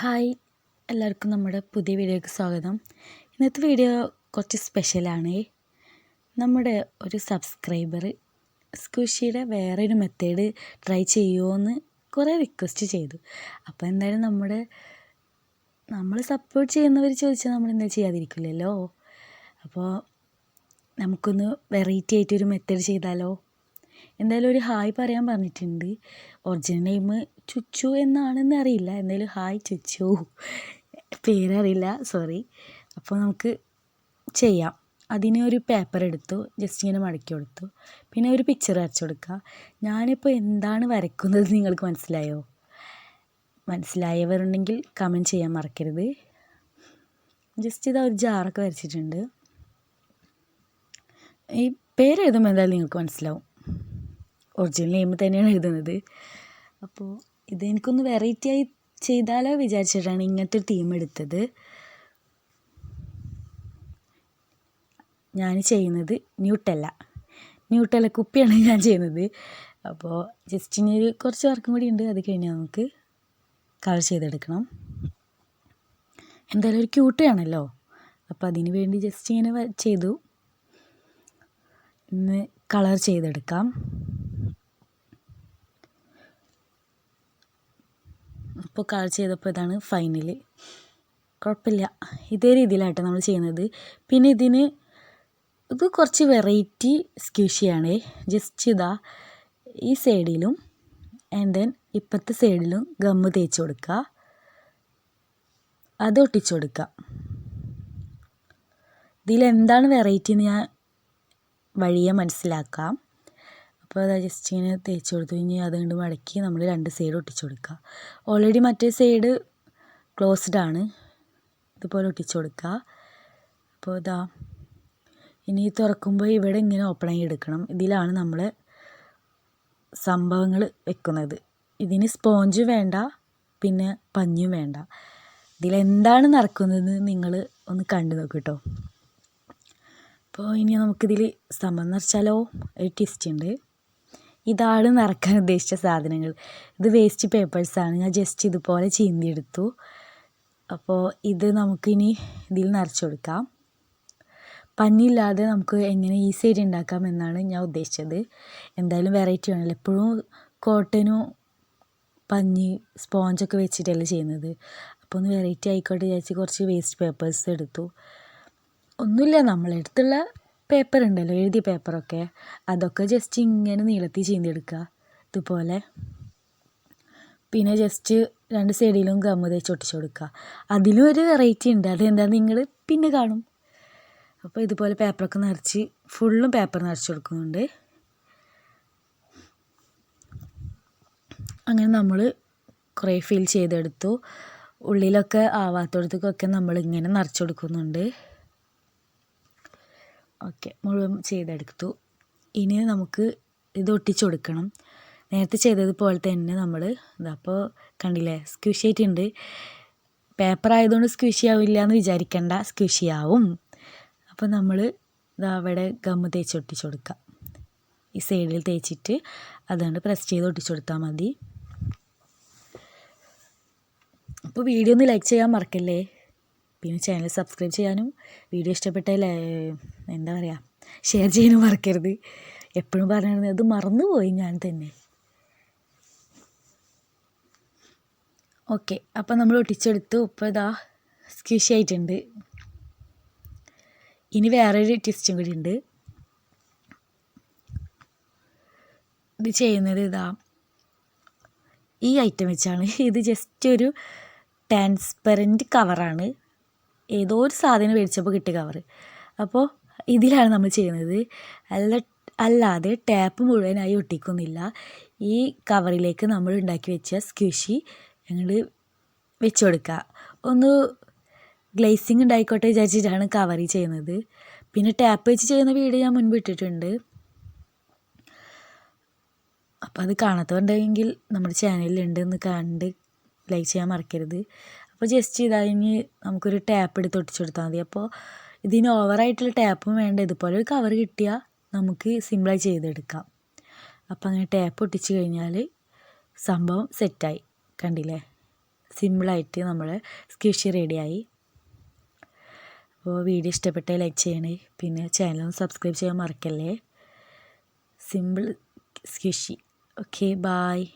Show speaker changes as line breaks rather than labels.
Hi എല്ലാവർക്കും നമ്മുടെ പുതിയ വീഡിയോയ്ക്ക് സ്വാഗതം. ഇന്നത്തെ വീഡിയോ കുറച്ച് സ്പെഷ്യലാണ് നമ്മുടെ ഒരു സബ്സ്ക്രൈബർ സ്കൂഷിയുടെ വേറൊരു മെത്തേഡ് ട്രൈ ചെയ്യുമോയെന്ന് കുറേ റിക്വസ്റ്റ് ചെയ്തു. അപ്പോൾ എന്തായാലും നമ്മുടെ നമ്മൾ സപ്പോർട്ട് ചെയ്യുന്നവർ ചോദിച്ചാൽ നമ്മൾ എന്താ ചെയ്യാതിരിക്കില്ലല്ലോ? അപ്പോൾ നമുക്കൊന്ന് വെറൈറ്റി ആയിട്ടൊരു മെത്തേഡ് ചെയ്താലോ? എന്തായാലും ഒരു ഹായ് പറയാൻ പറഞ്ഞിട്ടുണ്ട്. ഒറിജിനൽ നെയിം ചുച്ചു എന്നാണെന്ന് അറിയില്ല. എന്തായാലും ഹായ് ചുച്ചു. പേരറിയില്ല. സോറി അപ്പോൾ നമുക്ക് ചെയ്യാം. അതിന് ഒരു പേപ്പർ എടുത്തു. ജസ്റ്റ് ഇങ്ങനെ മടക്കി കൊടുത്തു. പിന്നെ ഒരു പിക്ചർ വരച്ചു കൊടുക്കുക ഞാനിപ്പോൾ എന്താണ് വരയ്ക്കുന്നത് നിങ്ങൾക്ക് മനസ്സിലായോ? മനസ്സിലായവരുണ്ടെങ്കിൽ കമന്റ് ചെയ്യാൻ മറക്കരുത്. ജസ്റ്റ് ഇതാ ഒരു ജാറൊക്കെ വരച്ചിട്ടുണ്ട്. ഈ പേരെഴുതുമ്പോൾ എന്തായാലും നിങ്ങൾക്ക് മനസ്സിലാവും. ഒറിജിനൽ നെയിം തന്നെയാണ് എഴുതുന്നത്. അപ്പോൾ ഇത് വെറൈറ്റി ആയി ചെയ്താലോ വിചാരിച്ചിട്ടാണ് ഇങ്ങനത്തെ ഒരു തീം എടുത്തത്. ഞാൻ ചെയ്യുന്നത് ന്യൂട്ടല്ല ന്യൂട്ടല്ല കുപ്പിയാണ് ഞാൻ ചെയ്യുന്നത്. അപ്പോൾ ജസ്റ്റ് ഇനി ഒരു കുറച്ച് വർക്കും കൂടി ഉണ്ട് അത് കഴിഞ്ഞാൽ നമുക്ക് കളർ ചെയ്തെടുക്കണം. എന്തായാലും ഒരു ക്യൂട്ട് ആണല്ലോ. അപ്പോൾ അതിന് വേണ്ടി ജസ്റ്റ് ഇങ്ങനെ ചെയ്തു. ഇന്ന് കളർ ചെയ്തെടുക്കാം. ഇപ്പോൾ കളർ ചെയ്തപ്പോൾ ഇതാണ് ഫൈനൽ കുഴപ്പമില്ല. ഇതേ രീതിയിലാട്ടോ നമ്മൾ ചെയ്യുന്നത്. പിന്നെ ഇതിന് ഇത് കുറച്ച് വെറൈറ്റി സ്ക്യൂഷിയാണ് ജസ്റ്റ് ഇതാ ഈ സൈഡിലും ആൻഡ് ദെൻ ഇപ്പുറത്തെ സൈഡിലും ഗമ്മ് തേച്ച് കൊടുക്കുക. അത് ഒട്ടിച്ചു കൊടുക്കുക. ഇതിലെന്താണ് വെറൈറ്റി എന്ന് ഞാൻ വഴിയെ മനസ്സിലാക്കാം. അപ്പോൾ അത് ജസ്റ്റ് ഇങ്ങനെ തേച്ച് കൊടുത്തു. ഇനി അതുകൊണ്ട് മടക്കി നമ്മൾ രണ്ട് സൈഡ് ഒട്ടിച്ച് കൊടുക്കുക ഓൾറെഡി മറ്റേ സൈഡ് ക്ലോസ്ഡ് ആണ്. ഇതുപോലെ ഒട്ടിച്ച് കൊടുക്കുക അപ്പോൾ ഇതാ ഇനി തുറക്കുമ്പോൾ ഇവിടെ ഇങ്ങനെ ഓപ്പണായി എടുക്കണം. ഇതിലാണ് നമ്മൾ സംഭവങ്ങൾ വെക്കുന്നത്. ഇതിന് സ്പോഞ്ച് വേണ്ട പിന്നെ പഞ്ഞും വേണ്ട. ഇതിലെന്താണ് നടക്കുന്നത് നിങ്ങൾ ഒന്ന് കണ്ടു നോക്കൂ കേട്ടോ അപ്പോൾ ഇനി നമുക്കിതിൽ സമം നിറച്ചാലോ ഒരു ട്വിസ്റ്റ് ഉണ്ട്. ഇതാണ് നിറക്കാൻ ഉദ്ദേശിച്ച സാധനങ്ങൾ. ഇത് വേസ്റ്റ് പേപ്പേഴ്സാണ് ഞാൻ ജസ്റ്റ് ഇതുപോലെ ചീന്തിയെടുത്തു. അപ്പോൾ ഇത് നമുക്കിനി ഇതിൽ നിറച്ച് കൊടുക്കാം. പഞ്ഞില്ലാതെ നമുക്ക് എങ്ങനെ ഈസി ആയിട്ട് ഉണ്ടാക്കാം എന്നാണ് ഞാൻ ഉദ്ദേശിച്ചത്. എന്തായാലും വെറൈറ്റി വേണമല്ലോ. എപ്പോഴും കോട്ടനും പഞ്ഞി സ്പോഞ്ചൊക്കെ വെച്ചിട്ടല്ലേ ചെയ്യുന്നത്. അപ്പോൾ ഒന്ന് വെറൈറ്റി ആയിക്കോട്ടെ വിചാരിച്ച് കുറച്ച് വേസ്റ്റ് പേപ്പേഴ്സ് എടുത്തു. ഒന്നുമില്ല. നമ്മളെ പേപ്പർ ഉണ്ടല്ലോ എഴുതിയ പേപ്പറൊക്കെ. അതൊക്കെ ജസ്റ്റ് ഇങ്ങനെ നീളത്തിൽ ചീന്തിയെടുക്കുക. ഇതുപോലെ. പിന്നെ ജസ്റ്റ് രണ്ട് സൈഡിലും ഗമ്മ് തേച്ച് ഒട്ടിച്ച് കൊടുക്കുക. അതിലും ഒരു വെറൈറ്റി ഉണ്ട്. അതെന്താ നിങ്ങൾ പിന്നെ കാണും. അപ്പോൾ ഇതുപോലെ പേപ്പറൊക്കെ നിറച്ച് ഫുള്ളും പേപ്പർ നിറച്ച് കൊടുക്കുന്നുണ്ട്. അങ്ങനെ നമ്മൾ കുറേ ഫിൽ ചെയ്തെടുത്തു. ഉള്ളിലൊക്കെ ആവാത്തടത്തേക്കൊക്കെ നമ്മൾ ഇങ്ങനെ നിറച്ച് കൊടുക്കുന്നുണ്ട്. ഓക്കെ മുഴുവൻ ചെയ്തെടുത്തു. ഇനി നമുക്ക് ഇത് ഒട്ടിച്ച് കൊടുക്കണം. നേരത്തെ ചെയ്തതുപോലെ തന്നെ നമ്മൾ ഇതപ്പോൾ കണ്ടില്ലേ സ്ക്വിഷ് ആയിട്ടുണ്ട് പേപ്പർ ആയതുകൊണ്ട് സ്ക്വിഷി ആവില്ല എന്ന് വിചാരിക്കേണ്ട സ്ക്വിഷി ആവും അപ്പോൾ നമ്മൾ അവിടെ ഗമ്മ് തേച്ച് ഒട്ടിച്ച് കൊടുക്കുക ഈ സൈഡിൽ തേച്ചിട്ട് അതുകൊണ്ട് പ്രസ് ചെയ്ത് ഒട്ടിച്ച് കൊടുത്താൽ മതി. അപ്പോൾ വീഡിയോ ഒന്ന് ലൈക്ക് ചെയ്യാൻ മറക്കല്ലേ? പിന്നെ ചാനൽ സബ്സ്ക്രൈബ് ചെയ്യാനും വീഡിയോ ഇഷ്ടപ്പെട്ടാൽ എന്താ പറയുക ഷെയർ ചെയ്യാനും മറക്കരുത്. എപ്പോഴും പറഞ്ഞിരുന്നത് അത് മറന്നുപോയി ഞാൻ തന്നെ. ഓക്കെ അപ്പം നമ്മൾ ഒട്ടിച്ചെടുത്തു. ഇപ്പോൾ ഇതാ സ്ക്വിഷ് ആയിട്ടുണ്ട്. ഇനി വേറൊരു ട്വിസ്റ്റും കൂടി ഉണ്ട്. ഇത് ചെയ്യുന്നത് ഇതാ ഈ ഐറ്റം വെച്ചാണ്. ഇത് ജസ്റ്റ് ഒരു ട്രാൻസ്പെറന്റ് കവറാണ് ഏതോ ഒരു സാധനം മേടിച്ചപ്പോൾ കിട്ടിയ കവർ അപ്പോൾ ഇതിലാണ് നമ്മൾ ചെയ്യുന്നത്. അല്ല അല്ലാതെ ടാപ്പ് മുഴുവനായി ഒട്ടിക്കുന്നില്ല. ഈ കവറിലേക്ക് നമ്മൾ ഉണ്ടാക്കി വെച്ച സ്ക്വിഷി ഞങ്ങൾ വെച്ച് കൊടുക്കുക. ഒന്ന് ഗ്ലേസിങ് ഉണ്ടായിക്കോട്ടെ വിചാരിച്ചിട്ടാണ് കവറി ചെയ്യുന്നത്. പിന്നെ ടാപ്പ് വെച്ച് ചെയ്യുന്ന വീഡിയോ ഞാൻ മുൻപ് ഇട്ടിട്ടുണ്ട്. അപ്പോൾ അത് കാണാത്തവരുണ്ടെങ്കിൽ നമ്മുടെ ചാനലിലുണ്ട് എന്ന് കണ്ട് ലൈക്ക് ചെയ്യാൻ മറക്കരുത്. അപ്പോൾ ജസ്റ്റ് ഇതായി നമുക്കൊരു ടാപ്പ് എടുത്ത് ഒട്ടിച്ചു കൊടുത്താൽ മതി. അപ്പോൾ ഇതിന് ഓവറായിട്ടുള്ള ടാപ്പും വേണ്ട. ഇതുപോലെ ഒരു കവർ കിട്ടിയാൽ നമുക്ക് സിമ്പിളായി ചെയ്തെടുക്കാം. അപ്പം അങ്ങനെ ടാപ്പ് ഒട്ടിച്ച് കഴിഞ്ഞാൽ സംഭവം സെറ്റായി കണ്ടില്ലേ? സിമ്പിളായിട്ട് നമ്മൾ സ്കിഷി റെഡിയായി അപ്പോൾ വീഡിയോ ഇഷ്ടപ്പെട്ടാൽ ലൈക്ക് ചെയ്യണേ. പിന്നെ ചാനൽ സബ്സ്ക്രൈബ് ചെയ്യാൻ മറക്കല്ലേ? Simple സ്കിഷി okay bye